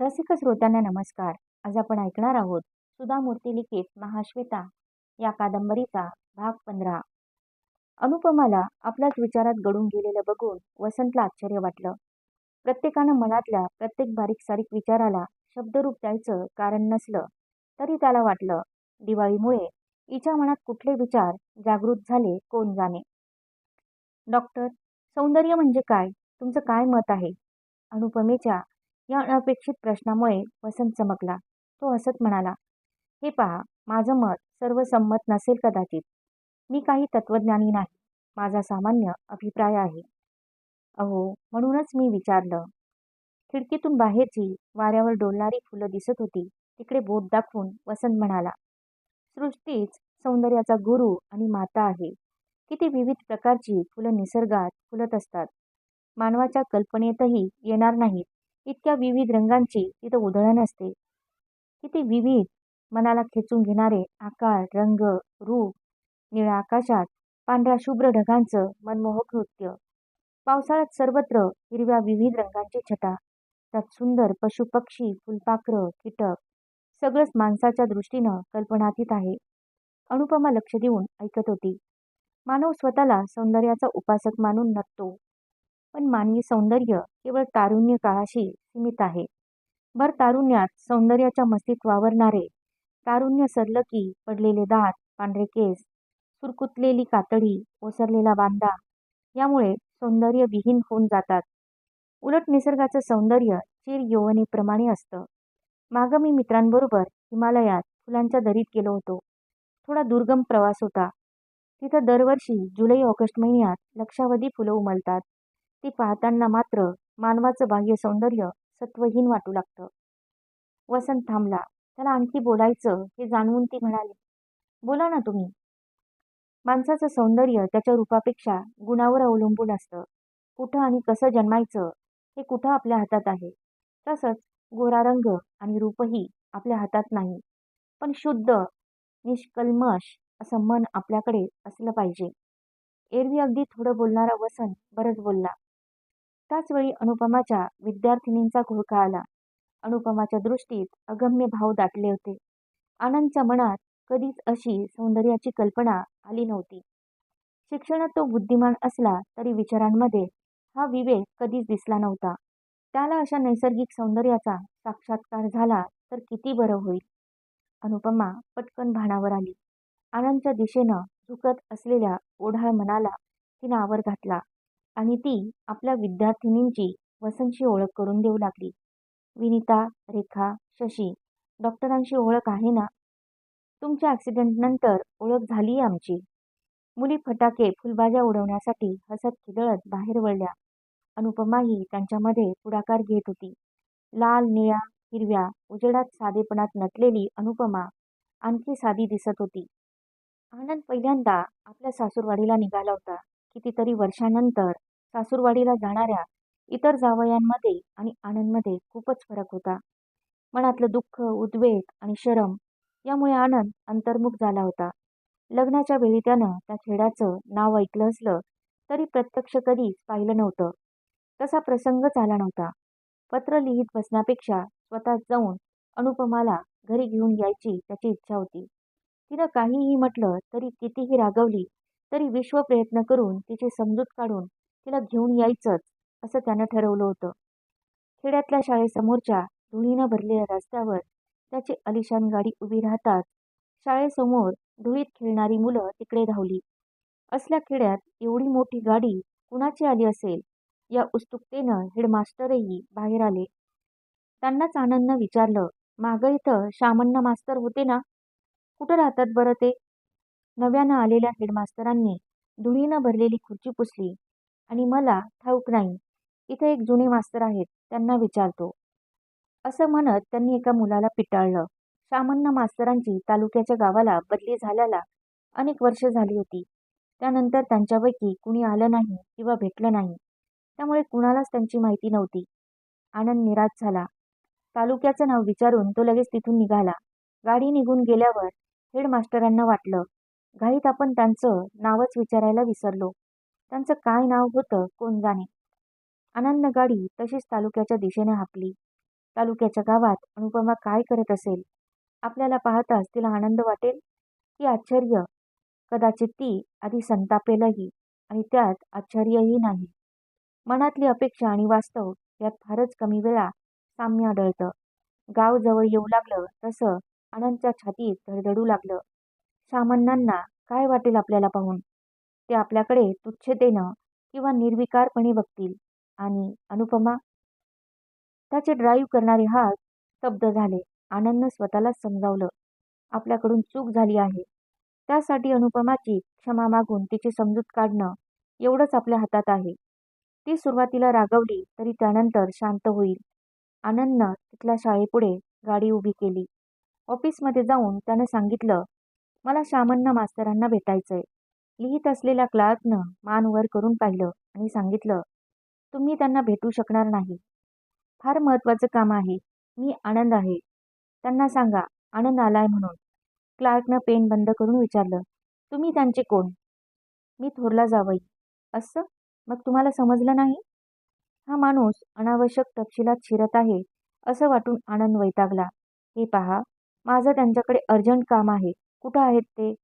रसिक श्रोत्यांना नमस्कार. आज आपण ऐकणार आहोत सुधा मूर्ती लिखित महाश्वेता या कादंबरीचा भाग पंधरा. अनुपमाला आपल्याच विचारात गडून गेलेलं बघून वसंतला आश्चर्य वाटलं. प्रत्येकानं मनातल्या प्रत्येक बारीक सारीक विचाराला शब्दरूप द्यायचं कारण नसलं तरी त्याला वाटलं दिवाळीमुळे हिच्या मनात कुठले विचार जागृत झाले कोण जाणे? डॉक्टर सौंदर्य म्हणजे काय? तुमचं काय मत आहे? अनुपमेच्या या अनपेक्षित प्रश्नामुळे वसंत चमकला. तो हसत म्हणाला हे पहा माझं मत सर्वसंमत नसेल कदाचित. मी काही तत्वज्ञानी नाही. माझा सामान्य अभिप्राय आहे. अहो म्हणूनच मी विचारलं. खिडकीतून बाहेरची वाऱ्यावर डोलणारी फुलं दिसत होती. तिकडे बोट दाखवून वसंत म्हणाला सृष्टीच सौंदर्याचा गुरु आणि माता आहे. किती विविध प्रकारची फुलं निसर्गात फुलत असतात. मानवाच्या कल्पनेतही येणार नाहीत. इतक्या विविध रंगांची तिथं उधळण असते. किती विविध मनाला खेचून घेणारे आकार रंग रूप निळ्या आकाशात पांढऱ्या शुभ्र ढगांचं मनमोहक नृत्य. पावसाळ्यात सर्वत्र हिरव्या विविध रंगांची छटा. त्यात सुंदर पशुपक्षी फुलपाखरं कीटक सगळंच माणसाच्या दृष्टीनं कल्पनातीत आहे. अनुपमा लक्ष देऊन ऐकत होती. मानव स्वतःला सौंदर्याचा उपासक मानून नटतो. पण मानवी सौंदर्य केवळ तारुण्य काळाशी सीमित आहे. भर तारुण्यात सौंदर्याच्या मस्तीत वावरणारे तारुण्य सरलं की पडलेले दात पांढरे केस सुरकुतलेली कातडी ओसरलेला बांधा यामुळे सौंदर्य विहीन होऊन जातात. उलट निसर्गाचं सौंदर्य चिर यौवनेप्रमाणे असतं. मागं मी मित्रांबरोबर हिमालयात फुलांच्या दरीत गेलो होतो. थोडा दुर्गम प्रवास होता. तिथं दरवर्षी जुलै ऑगस्ट महिन्यात लक्षावधी फुलं उमलतात. ती पाहताना मात्र मानवाचं बाह्य सौंदर्य सत्वहीन वाटू लागतं. वसंत थांबला. त्याला आणखी बोलायचं हे जाणवून ती म्हणाली बोला ना तुम्ही. माणसाचं सौंदर्य त्याच्या रूपापेक्षा गुणावर अवलंबून असतं. कुठं आणि कसं जन्मायचं हे कुठं आपल्या हातात आहे? तसंच गोरा रंग आणि रूपही आपल्या हातात नाही. पण शुद्ध निष्कल्मश असं मन आपल्याकडे असलं पाहिजे. एरवी अगदी थोडं बोलणारा वसंत बरंच बोलला. त्याचवेळी अनुपमाच्या विद्यार्थिनींचा घोळका आला. अनुपमाच्या दृष्टीत अगम्य भाव दाटले होते. आनंदच्या मनात कधीच अशी सौंदर्याची कल्पना आली नव्हती. शिक्षणात तो बुद्धिमान असला तरी विचारांमध्ये हा विवेक कधीच दिसला नव्हता. त्याला अशा नैसर्गिक सौंदर्याचा साक्षात्कार झाला तर किती बरं होईल? अनुपमा पटकन भानावर आली. आनंदच्या दिशेनं झुकत असलेल्या ओढाळ मनाला तिनं आवर घातला. आणि ती आपल्या विद्यार्थिनींची वसंतशी ओळख करून देऊ लागली. विनिता रेखा शशी डॉक्टरांशी ओळख आहे ना? तुमच्या ॲक्सिडेंटनंतर ओळख झाली आहे आमची. मुली फटाके फुलबाज्या उडवण्यासाठी हसत खिदळत बाहेर वळल्या. अनुपमाही त्यांच्यामध्ये पुढाकार घेत होती. लाल निळ्या हिरव्या उजेडात साधेपणात नटलेली अनुपमा आणखी साधी दिसत होती. आनंद पहिल्यांदा आपल्या सासूरवाडीला निघाला होता. कितीतरी वर्षानंतर सासूरवाडीला जाणाऱ्या इतर जावयांमध्ये आणि आनंदमध्ये खूपच फरक होता. मनातलं दुःख उद्वेग आणि शरम यामुळे आनंद अंतर्मुख झाला होता. लग्नाच्या वेळी त्यानं त्या खेड्याचं नाव ऐकलं असलं तरी प्रत्यक्ष कधीच पाहिलं नव्हतं. तसा प्रसंगच आला नव्हता. पत्र लिहित बसण्यापेक्षा स्वतः जाऊन अनुपमाला घरी घेऊन यायची त्याची इच्छा होती. तिनं काहीही म्हटलं तरी कितीही रागवली तरी विश्व प्रयत्न करून तिची समजूत काढून तिला घेऊन यायचंच असं त्यानं ठरवलं होतं. खेड्यातल्या शाळेसमोरच्या धुळीनं भरलेल्या रस्त्यावर त्याची अलिशान गाडी उभी राहताच शाळेसमोर धुळीत खेळणारी मुलं तिकडे धावली. असल्या खेड्यात एवढी मोठी गाडी कुणाची आली असेल? या उत्सुकतेनं हेडमास्टरही बाहेर आले. त्यांनाच आनंदनं विचारलं मागं इथं शामण्णा मास्तर होते ना? कुठं राहतात बरं ते? नव्यानं आलेल्या हेडमास्तरांनी धुळीनं भरलेली खुर्ची पुसली. आणि मला ठाऊक नाही इथे एक जुने मास्तर आहेत त्यांना विचारतो. असं म्हणत त्यांनी एका मुलाला पिटाळलं. शामण्णा मास्तरांची तालुक्याच्या गावाला बदली झाल्याला अनेक वर्ष झाली होती. त्यानंतर त्यांच्यापैकी कुणी आलं नाही किंवा भेटलं नाही. त्यामुळे कुणालाच त्यांची माहिती नव्हती. आनंद निराश झाला. तालुक्याचं नाव विचारून तो लगेच तिथून निघाला. गाडी निघून गेल्यावर हेडमास्टरांना वाटलं घाईत आपण त्यांचं नावच विचारायला विसरलो. त्यांचं काय नाव होतं कोण जाणे? आनंद गाडी तशीच तालुक्याच्या दिशेने हाकली. तालुक्याच्या गावात अनुपमा काय करत असेल? आपल्याला पाहताच तिला आनंद वाटेल? की आश्चर्य. कदाचित ती आधी संतापेलही आणि त्यात आश्चर्यही नाही. मनातली अपेक्षा आणि वास्तव यात फारच कमी वेळा साम्य आढळतं. गाव जवळ येऊ लागलं तसं आनंदच्या छातीत धडधडू लागलं. सामान्यांना काय वाटेल आपल्याला पाहून? ते आपल्याकडे तुच्छतेनं किंवा निर्विकारपणे बघतील? आणि अनुपमा? त्याचे ड्राईव्ह करणारे हात स्तब्ध झाले. आनंदनं स्वतःलाच समजावलं. आपल्याकडून चूक झाली आहे. त्यासाठी अनुपमाची क्षमा मागून तिची समजूत काढणं एवढंच आपल्या हातात आहे. ती सुरुवातीला रागवली तरी त्यानंतर शांत होईल. आनंदनं तिथल्या शाळेपुढे गाडी उभी केली. ऑफिसमध्ये जाऊन त्यानं सांगितलं मला शामण्णा मास्तरांना भेटायचंय. लिहित असलेल्या क्लार्कनं मान वर करून पाहिलं आणि सांगितलं तुम्ही त्यांना भेटू शकणार नाही. फार महत्त्वाचं काम आहे. मी आनंद आहे. त्यांना सांगा आनंद आलाय म्हणून. क्लार्कनं पेन बंद करून विचारलं तुम्ही त्यांचे कोण? मी थोरला जावई. असं? मग तुम्हाला समजलं नाही? हा माणूस अनावश्यक तपशिलात शिरत आहे असं वाटून आनंद वैतागला. हे पहा माझं त्यांच्याकडे अर्जंट काम आहे. कुठं आहेत ते?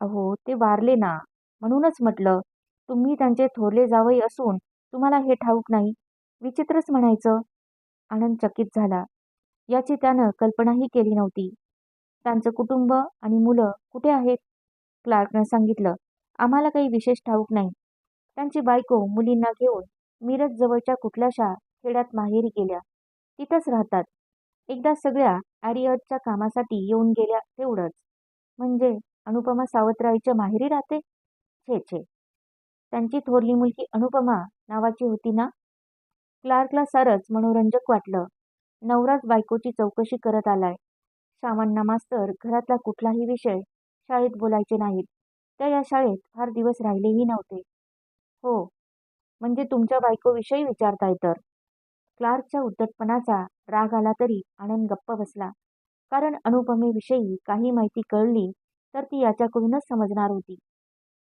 अहो ते वारले ना. म्हणूनच म्हटलं तुम्ही त्यांचे थोरले जावई असून तुम्हाला हे ठाऊक नाही. विचित्रच म्हणायचं. आनंद चकित झाला. याची त्यानं कल्पनाही केली नव्हती. त्यांचं कुटुंब आणि मुलं कुठे आहेत? क्लार्कनं सांगितलं आम्हाला काही विशेष ठाऊक नाही. त्यांची बायको मुलींना घेऊन मिरज जवळच्या कुठल्याशा खेड्यात माहेरी गेल्या. तिथंच राहतात. एकदा सगळ्या ॲरियर्सच्या कामासाठी येऊन गेल्या तेवढंच. म्हणजे अनुपमा सावतरायच्या माहेरी राहते? छे छे. त्यांची थोरली मुलगी अनुपमा नावाची होती ना? क्लार्कला सारच मनोरंजक वाटलं. नवराच बायकोची चौकशी करत आलाय. श्यामांना मास्तर घरातला कुठलाही विषय शाळेत बोलायचे नाहीत. त्या या शाळेत फार दिवस राहिलेही नव्हते. हो. म्हणजे तुमच्या बायकोविषयी विचारताय तर. क्लार्कच्या उद्धटपणाचा राग आला तरी आनंद गप्प बसला. कारण अनुपमेविषयी काही माहिती कळली तर ती याच्याकडूनच समजणार होती.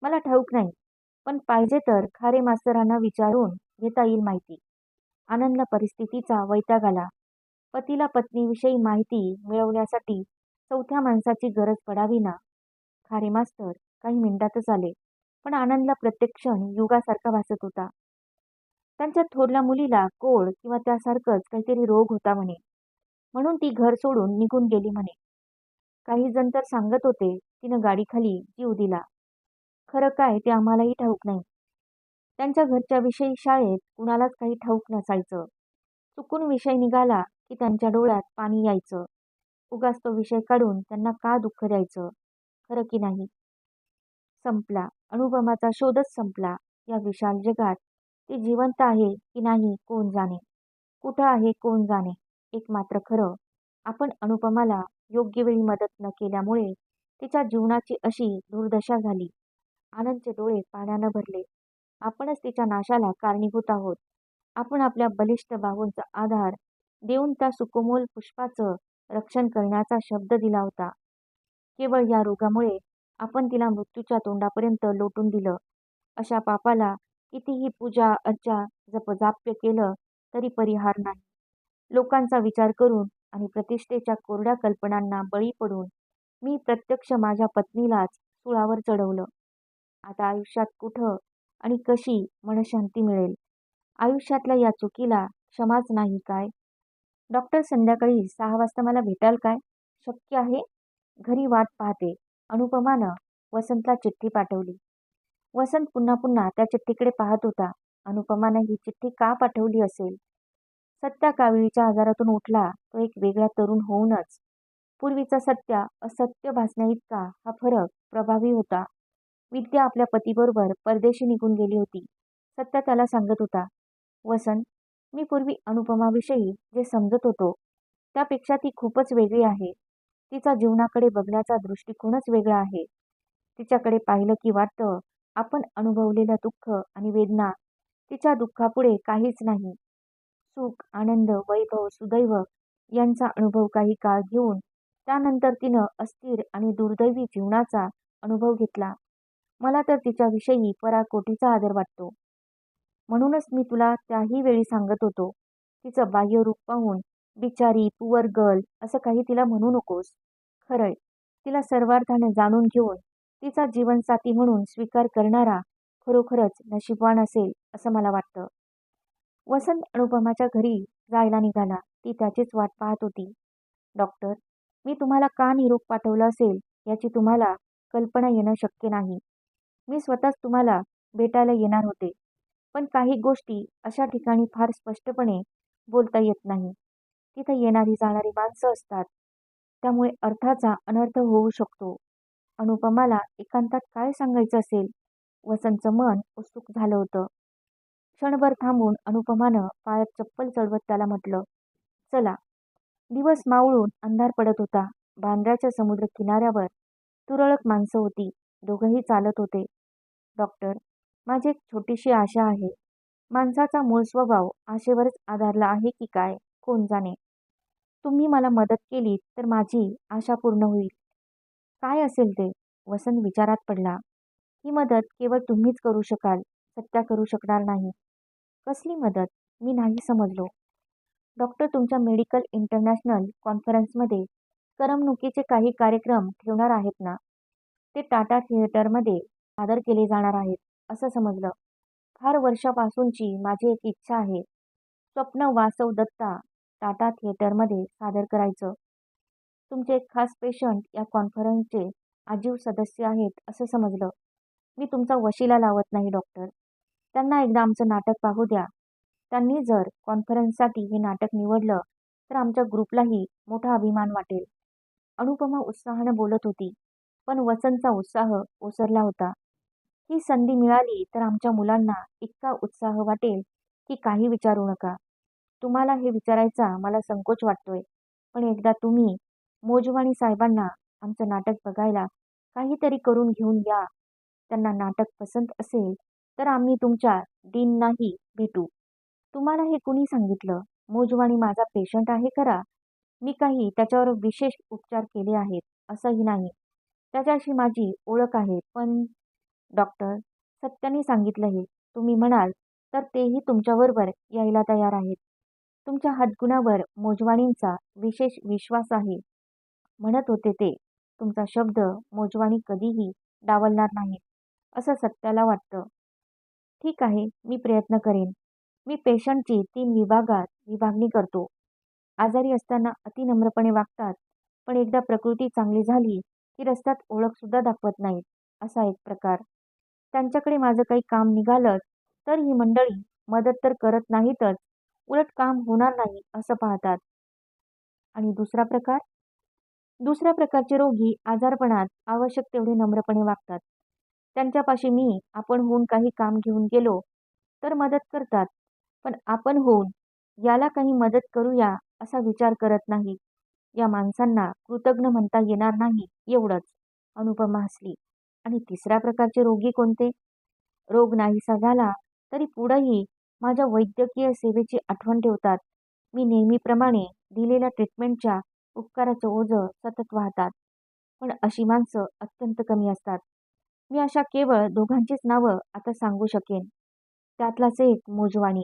मला ठाऊक नाही पण पाहिजे तर खारे मास्तरांना विचारून घेता येईल माहिती. आनंदला परिस्थितीचा वैताग आला. पतीला पत्नीविषयी माहिती मिळवण्यासाठी चौथ्या माणसाची गरज पडावी ना खारे मास्तर काही मिनिटातच आले पण आनंदला प्रत्येक क्षण युगासारखा भासत होता. त्यांच्या थोरल्या मुलीला कोळ किंवा त्यासारखंच काहीतरी रोग होता म्हणे. म्हणून ती घर सोडून निघून गेली म्हणे. काही जण तर सांगत होते तिनं गाडीखाली जीव दिला. खरं काय ते आम्हालाही ठाऊक नाही. त्यांच्या घरच्या विषयी शाळेत कुणालाच काही ठाऊक नसायचं. चुकून विषय निघाला की त्यांच्या डोळ्यात पाणी यायचं. उगाच तो विषय काढून त्यांना का दुःख द्यायचं? खरं की नाही? संपला. अनुपमाचा शोधच संपला. या विशाल जगात ती जिवंत आहे की नाही कोण जाणे? कुठं आहे कोण जाणे? एक मात्र खरं आपण अनुपमाला योग्य वेळी मदत न केल्यामुळे तिच्या जीवनाची अशी दुर्दशा झाली. आनंदचे डोळे पाण्यानं भरले. आपणच तिच्या नाशाला कारणीभूत आहोत. आपण आपल्या बलिष्ठ बाहूंचा आधार देऊन त्या सुकोमोल पुष्पाचं रक्षण करण्याचा शब्द दिला होता. केवळ या रोगामुळे आपण तिला मृत्यूच्या तोंडापर्यंत लोटून दिलं. अशा पापाला कितीही पूजा अर्चा जपजाप्य केलं तरी परिहार नाही. लोकांचा विचार करून आणि प्रतिष्ठेच्या कोरड्या कल्पनांना बळी पडून मी प्रत्यक्ष माझ्या पत्नीलाच सुळावर चढवलं. आता आयुष्यात कुठं आणि कशी मनशांती मिळेल? आयुष्यातल्या या चुकीला क्षमाच नाही काय? डॉक्टर संध्याकाळी सहा वाजता मला भेटाल काय? शक्य आहे? घरी वाट पाहते. अनुपमानं वसंतला चिठ्ठी पाठवली. वसंत पुन्हा पुन्हा त्या चिठ्ठीकडे पाहत होता. अनुपमानं ही चिठ्ठी का पाठवली असेल? सत्या काविळीच्या आजारातून उठला तो एक वेगळा तरुण होऊनच. पूर्वीचा सत्या असत्य भासण्याइतका हा फरक प्रभावी होता. विद्या आपल्या पतीबरोबर परदेशी निघून गेली होती. सत्या त्याला सांगत होता वसंत मी पूर्वी अनुपमाविषयी जे समजत होतो त्यापेक्षा ती खूपच वेगळी आहे. तिचा जीवनाकडे बघण्याचा दृष्टिकोनच वेगळा आहे. तिच्याकडे पाहिलं की वाटतं आपण अनुभवलेलं दुःख आणि वेदना तिच्या दुःखापुढे काहीच नाही. सुख आनंद वैभव सुदैव यांचा अनुभव काही काळ घेऊन त्यानंतर तिनं अस्थिर आणि दुर्दैवी जीवनाचा अनुभव घेतला. मला तर तिच्याविषयी पराकोटीचा आदर वाटतो. म्हणूनच मी तुला त्याही वेळी सांगत होतो. तिचं बाह्यरूप पाहून बिचारी पुअर गर्ल असं काही तिला म्हणू नकोस. खरंय. तिला सर्वार्थानं जाणून घेऊन तिचा जीवनसाथी म्हणून स्वीकार करणारा खरोखरच नशीबवान असेल असं मला वाटतं. वसंत अनुपमाच्या घरी जायला निघाला. ती त्याचीच वाट पाहत होती. डॉक्टर मी तुम्हाला का निरोप पाठवला असेल याची तुम्हाला कल्पना येणं शक्य नाही. मी स्वतःच तुम्हाला भेटायला येणार होते. पण काही गोष्टी अशा ठिकाणी फार स्पष्टपणे बोलता येत नाही. तिथं येणारी जाणारी माणसं असतात. त्यामुळे अर्थाचा अनर्थ होऊ शकतो. अनुपमाला एकांतात काय सांगायचं असेल? वसंतचं मन उत्सुक झालं होतं. क्षणभर थांबून अनुपमानं पायात चप्पल चढवत त्याला म्हटलं चला. दिवस मावळून अंधार पडत होता. बांद्राच्या समुद्र किनाऱ्यावर तुरळक माणसं होती. दोघंही चालत होते. डॉक्टर माझी एक छोटीशी आशा आहे. माणसाचा मूळ स्वभाव आशेवरच आधारला आहे की काय? कोण जाणे? तुम्ही मला मदत केली तर माझी आशा पूर्ण होईल. काय असेल ते? वसंत विचारात पडला. ही मदत केवळ तुम्हीच करू शकाल सत्या करू शकणार नाही. कसली मदत? मी नाही समजलो. डॉक्टर तुमच्या मेडिकल इंटरनॅशनल कॉन्फरन्समध्ये करमणुकीचे काही कार्यक्रम ठेवणार आहेत ना? ते टाटा थिएटरमध्ये सादर केले जाणार आहेत असं समजलं. फार वर्षापासूनची माझी एक इच्छा आहे. स्वप्न वासव दत्ता टाटा थिएटरमध्ये सादर करायचं. तुमचे एक खास पेशंट या कॉन्फरन्सचे आजीव सदस्य आहेत असं समजलं. मी तुमचा वशिला लावत नाही डॉक्टर त्यांना एकदा आमचं नाटक पाहू द्या. त्यांनी जर कॉन्फरन्ससाठी हे नाटक निवडलं तर आमच्या ग्रुपलाही मोठा अभिमान वाटेल. अनुपमा उत्साहानं बोलत होती पण वसंतचा उत्साह ओसरला होता. ही संधी मिळाली तर आमच्या मुलांना इतका उत्साह वाटेल की काही विचारू नका. तुम्हाला हे विचारायचा मला संकोच वाटतोय पण एकदा तुम्ही मोजवाणी साहेबांना आमचं नाटक बघायला काहीतरी करून घेऊन या. त्यांना नाटक पसंत असेल तर आम्ही तुमच्या डीननाही भेटू. तुम्हाला हे कुणी सांगितलं? मोजवाणी माझा पेशंट आहे खरा. मी काही त्याच्यावर विशेष उपचार केले आहेत असंही नाही. त्याच्याशी माझी ओळख आहे पण डॉक्टर सत्याने सांगितलं हे. तुम्ही म्हणाल तर तेही तुमच्याबरोबर यायला तयार आहेत. तुमच्या हातगुणावर मोजवाणींचा विशेष विश्वास आहे. म्हणत होते ते. तुमचा शब्द मोजवानी कधीही डावलणार नाही असं सत्याला वाटतं. ठीक आहे मी प्रयत्न करेन. मी पेशंटची तीन विभागात विभागणी करतो. आजारी असताना अतिनम्रपणे वागतात पण एकदा प्रकृती चांगली झाली की रस्त्यात ओळखसुद्धा दाखवत नाहीत असा एक प्रकार. त्यांच्याकडे माझं काही काम निघालं तर ही मंडळी मदत तर करत नाहीतच उलट काम होणार नाही असं पाहतात. आणि दुसरा प्रकार? दुसऱ्या प्रकारचे रोगी आजारपणात आवश्यक तेवढे नम्रपणे वागतात. त्यांच्यापाशी मी आपण होऊन काही काम घेऊन गेलो तर मदत करतात. पण आपण होऊन याला काही मदत करूया असा विचार करत नाही. या माणसांना कृतज्ञ म्हणता येणार नाही एवढंच अनुपमा हसली. आणि तिसऱ्या प्रकारचे रोगी कोणते? रोग नाहीसा झाला तरी पुढंही माझ्या वैद्यकीय सेवेची आठवण ठेवतात. मी नेहमीप्रमाणे दिलेल्या ट्रीटमेंटच्या उपकाराचं ओझं सतत वाहतात. पण अशी माणसं अत्यंत कमी असतात. मी अशा केवळ दोघांचीच नावं आता सांगू शकेन. त्यातलाच एक मोजवाणी.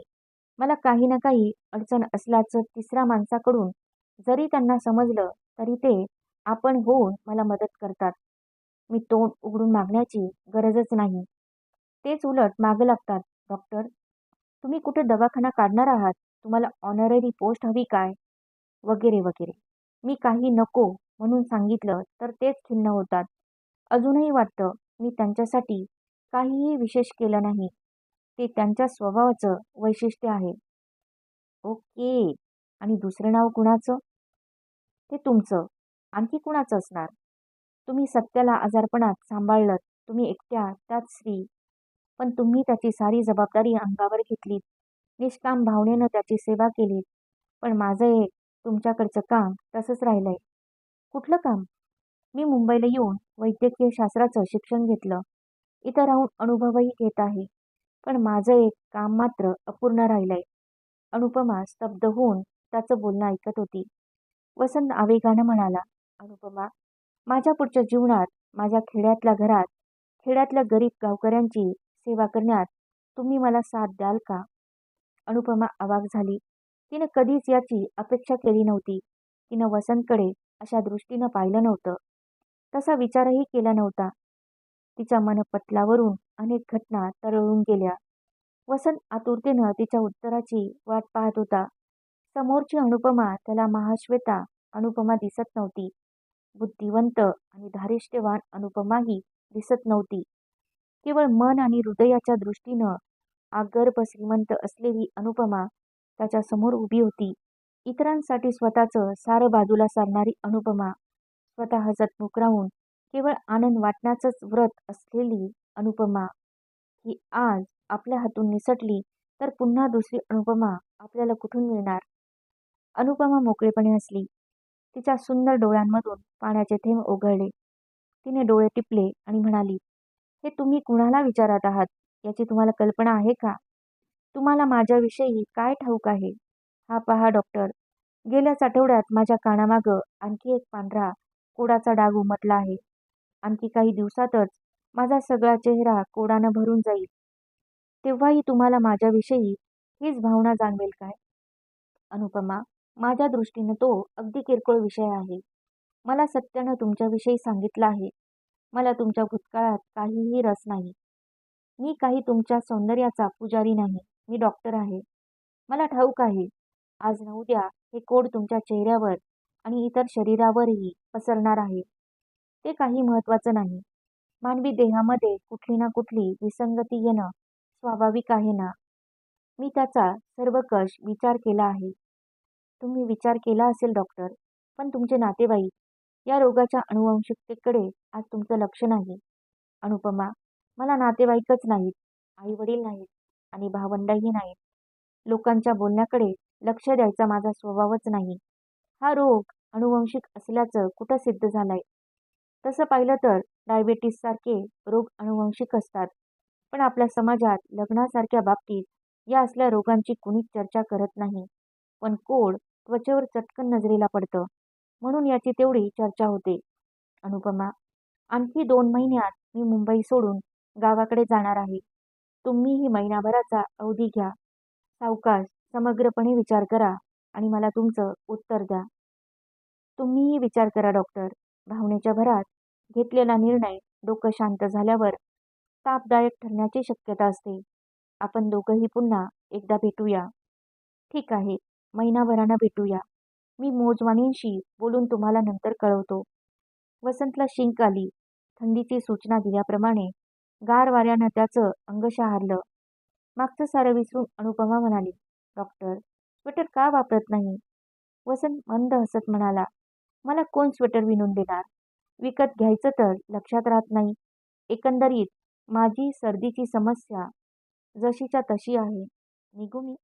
मला काही ना काही अडचण असल्याचं तिसऱ्या माणसाकडून जरी त्यांना समजलं तरी ते आपण होऊन मला मदत करतात. मी तोंड उघडून मागण्याची गरजच नाही. तेच उलट मागं लागतात डॉक्टर. तुम्ही कुठं दवाखाना काढणार आहात? तुम्हाला ऑनररी पोस्ट हवी काय? वगैरे वगैरे. मी काही नको म्हणून सांगितलं तर तेच खिन्न होतात. अजूनही वाटतं मी त्यांच्यासाठी काहीही विशेष केलं नाही. ते त्यांच्या स्वभावाचं वैशिष्ट्य आहे. ओके. आणि दुसरं नाव कुणाचं? ते तुमचं. आणखी कुणाचं असणार? तुम्ही सत्याला आजारपणात सांभाळलं तुम्ही एकट्या त्यात स्त्री. पण तुम्ही त्याची सारी जबाबदारी अंगावर घेतलीत. निष्काम भावनेनं त्याची सेवा केलीत. पण माझं एक तुमच्याकडचं काम तसंच राहिलंय. कुठलं काम? मी मुंबईला येऊन वैद्यकीय शास्त्राचं शिक्षण घेतलं. इथं राहून अनुभवही घेत आहे. पण माझं एक काम मात्र अपूर्ण राहिलंय. अनुपमा स्तब्ध होऊन त्याचं बोलणं ऐकत होती. वसंत आवेगानं म्हणाला अनुपमा माझ्या पुढच्या जीवनात माझ्या खेड्यातल्या घरात खेड्यातल्या गरीब गावकऱ्यांची सेवा करण्यात तुम्ही मला साथ द्याल का? अनुपमा अवाक झाली. तिनं कधीच याची अपेक्षा केली नव्हती. तिनं वसंतकडे अशा दृष्टीनं पाहिलं नव्हतं. तसा विचारही केला नव्हता. तिच्या मनपटलावरून अनेक घटना तरळून गेल्या. वसंत आतुरतेनं तिच्या उत्तराची वाट पाहत होता. समोरची अनुपमा त्याला महाश्वेता अनुपमा दिसत नव्हती. बुद्धिवंत आणि धारिष्ट्यवान अनुपमाही दिसत नव्हती. केवळ मन आणि हृदयाच्या दृष्टीनं आगर्भ श्रीमंत असलेली अनुपमा त्याच्यासमोर उभी होती. इतरांसाठी स्वतःचं सारं बाजूला सारणारी अनुपमा स्वतः हसतमुख राहून केवळ आनंद वाटण्याचंच व्रत असलेली अनुपमा ही आज आपल्या हातून निसटली तर पुन्हा दुसरी अनुपमा आपल्याला कुठून मिळणार? अनुपमा मोकळेपणे हसली. तिच्या सुंदर डोळ्यांमधून पाण्याचे थेंब ओघळले. तिने डोळे टिपले आणि म्हणाली हे तुम्ही कुणाला विचारत आहात? याची तुम्हाला कल्पना आहे का? तुम्हाला माझ्याविषयी काय ठाऊक आहे? हा पहा डॉक्टर गेल्याच आठवड्यात माझ्या कानामागं आणखी एक पांढरा कोडाचा डाग उमटला आहे. आणखी काही दिवसातच माझा सगळा चेहरा कोडानं भरून जाईल. तेव्हाही तुम्हाला माझ्याविषयी हीच भावना जाणवेल काय? अनुपमा माझ्या दृष्टीनं तो अगदी किरकोळ विषय आहे. मला सत्यानं तुमच्याविषयी सांगितलं आहे. मला तुमच्या भूतकाळात काहीही रस नाही. मी काही तुमच्या सौंदर्याचा पुजारी नाही. मी डॉक्टर आहे. मला ठाऊक आहे आज न उद्या हे कोड तुमच्या चेहऱ्यावर आणि इतर शरीरावरही पसरणार आहे. ते काही महत्त्वाचं नाही. मानवी देहामध्ये कुठली ना कुठली विसंगती येणं स्वाभाविक आहे ना? मी त्याचा सर्वकष विचार केला आहे. तुम्ही विचार केला असेल डॉक्टर पण तुमचे नातेवाईक या रोगाच्या अनुवंशिकतेकडे आज तुमचं लक्ष नाही. अनुपमा मला नातेवाईकच नाहीत आई वडील नाहीत. आणि भावंडही नाहीत. लोकांच्या बोलण्याकडे लक्ष द्यायचा माझा स्वभावच नाही. हा रोग अनुवंशिक असल्याचं कुठं सिद्ध झालंय? तसं पाहिलं तर डायबेटीससारखे रोग अनुवंशिक असतात. पण आपल्या समाजात लग्नासारख्या बाबतीत या असल्या रोगांची कुणीच चर्चा करत नाही. पण कोड त्वचेवर चटकन नजरेला पडतं. म्हणून याची तेवढी चर्चा होते. अनुपमा आणखी दोन महिन्यात मी मुंबई सोडून गावाकडे जाणार आहे. तुम्हीही महिनाभराचा अवधी घ्या. सावकाश समग्रपणे विचार करा आणि मला तुमचं उत्तर द्या. तुम्हीही विचार करा डॉक्टर. भावनेच्या भरात घेतलेला निर्णय डोकं शांत झाल्यावर तापदायक ठरण्याची शक्यता असते. आपण दोघंही पुन्हा एकदा भेटूया. ठीक आहे महिनाभरानं भेटूया. मी मोजवानींशी बोलून तुम्हाला नंतर कळवतो. वसंतला शिंक आली. थंडीची सूचना दिल्याप्रमाणे गार वाऱ्यानं त्याचं अंग शहारलं. मागचं सारं विसरून अनुपमा म्हणाली डॉक्टर स्वेटर का वापरत नाही? वसंत मंद हसत म्हणाला मला कोण स्वेटर विणून देणार? विकत घ्यायचं तर लक्षात राहत नाही. एकंदरीत माझी सर्दीची समस्या जशीच्या तशी आहे. निघू मी.